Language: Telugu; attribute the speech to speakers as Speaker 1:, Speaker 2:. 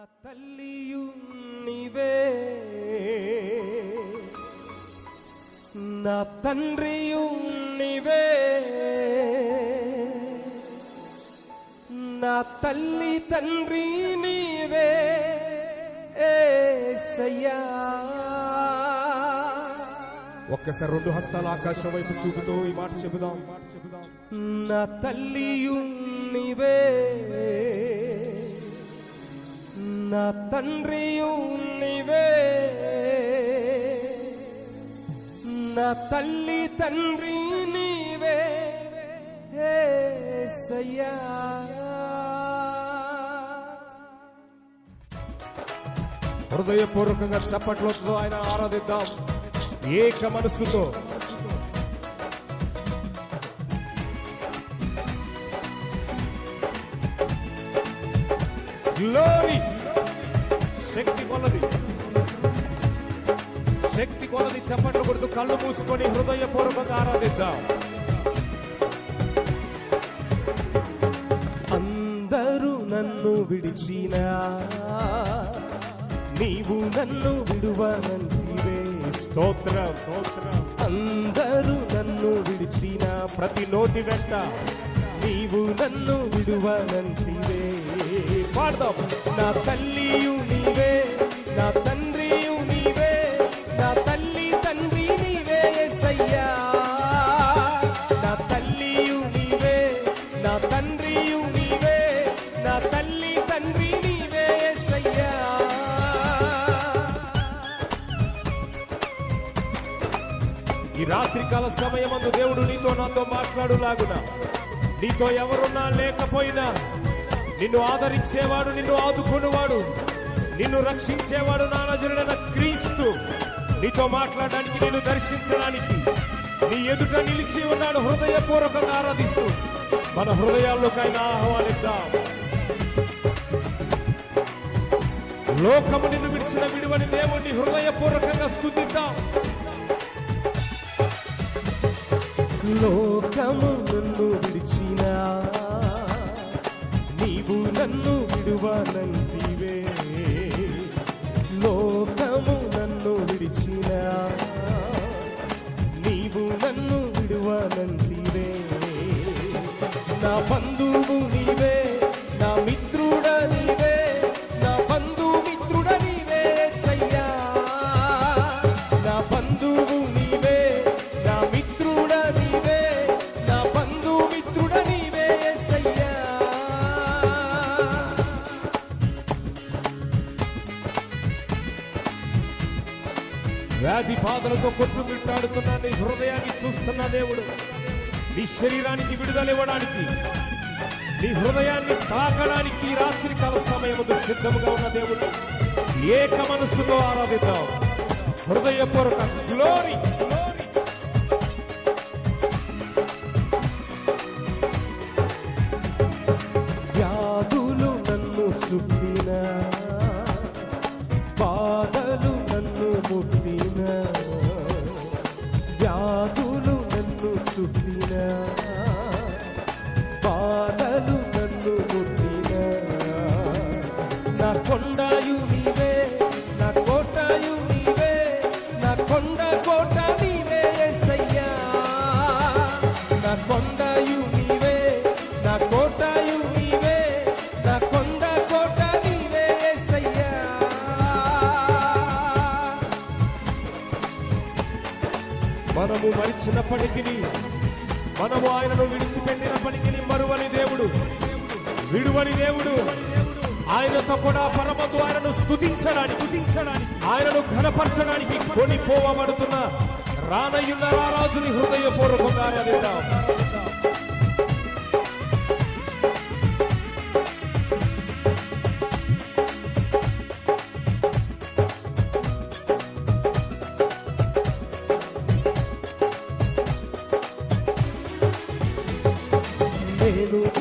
Speaker 1: తల్లియు నీవే నా తండ్రియు నీవే నా తల్లి తండ్రి నీవే ఏసయ్యా.
Speaker 2: ఒక్కసారి రెండు హస్తాల ఆకాశం వైపు చూపుతూ ఈ మాట చెబుదాం.
Speaker 1: నా తల్లియు నీవే నా తండ్రియు నీవే నా తల్లి తండ్రి నీవే. సయ్యా.
Speaker 2: హృదయపూర్వకంగా చప్పట్లతో ఆయన ఆరాధిద్దాం. ఏక మనస్సుతో. గ్లోరీ శక్తి కొలది. శక్తి కొలది చప్పట్లు కొడుతూ కళ్ళు మూసుకొని హృదయపూర్వకంగా ఆరాధిద్దాం.
Speaker 1: అందరూ నన్ను విడిచినా నీవు నన్ను విడువనంటివే.
Speaker 2: స్తోత్రం స్తోత్రం.
Speaker 1: అందరూ నన్ను విడిచిన
Speaker 2: ప్రతి నోటి వెంట
Speaker 1: నీవు నన్ను విడువనంతివే
Speaker 2: పాడదాం.
Speaker 1: నా తల్లియు నీవే నా తండ్రియు నీవే నా తల్లి తండ్రి నీవే యేసయ్యా నా తల్లియు నీవే నా తండ్రియు నీవే నా తల్లి తండ్రి నీవే యేసయ్యా
Speaker 2: ఈ రాత్రికాల సమయమందు దేవుడు నీతో నాతో మాట్లాడులాగునా? నీతో ఎవరున్నా లేకపోయినా నిన్ను ఆదరించేవాడు నిన్ను ఆదుకునేవాడు నిన్ను రక్షించేవాడు నానజనుడైన క్రీస్తు. నీతో మాట్లాడడానికి నిన్ను దర్శించడానికి నీ ఎదుట నిలిచి ఉన్నాడు హృదయపూర్వకంగా ఆరాధిస్తూ మన హృదయాల్లోకి ఆయన ఆహ్వానిద్దాం. లోకము నిన్ను విడిచిన విడువని దేవుణ్ణి హృదయపూర్వకంగా స్థుతిద్దాం.
Speaker 1: లోకము నన్ను విడిచినా నీవు నన్ను విడువనంటివే. లోకము నన్ను విడిచినా నీవు నన్ను విడువనంటివే. నా బంధువు నీవే నా మిత్రుడ నీవే నా బంధు మిత్రుడ నీవే సయ్యా. నా బంధువు నీవే.
Speaker 2: వ్యాధి బాధలతో కొట్టుమిట్టాడుతున్న నీ హృదయాన్ని చూస్తున్న దేవుడు. నీ శరీరానికి విడుదల ఇవ్వడానికి నీ హృదయాన్ని తాకడానికి రాత్రి కాల సమయముందు సిద్ధముగా ఉన్న దేవుడు. ఏక మనస్సుతో ఆరాధిద్దాం. హృదయపూర్వక గ్లోరీ మనము మరిచినప్పటికీ మనము ఆయనను విడిచిపెట్టినప్పటికీ మరువని దేవుడు విడువని దేవుడు ఆయనతో కూడా పరమ ఆయనను స్థుతించడానికి స్థుతించడానికి ఆయనను ఘనపరచడానికి కొనిపోవబడుతున్న రానయ్యున్న రారాజుని హృదయపూర్వకంగా ఆరాధిద్దాం. ಏನು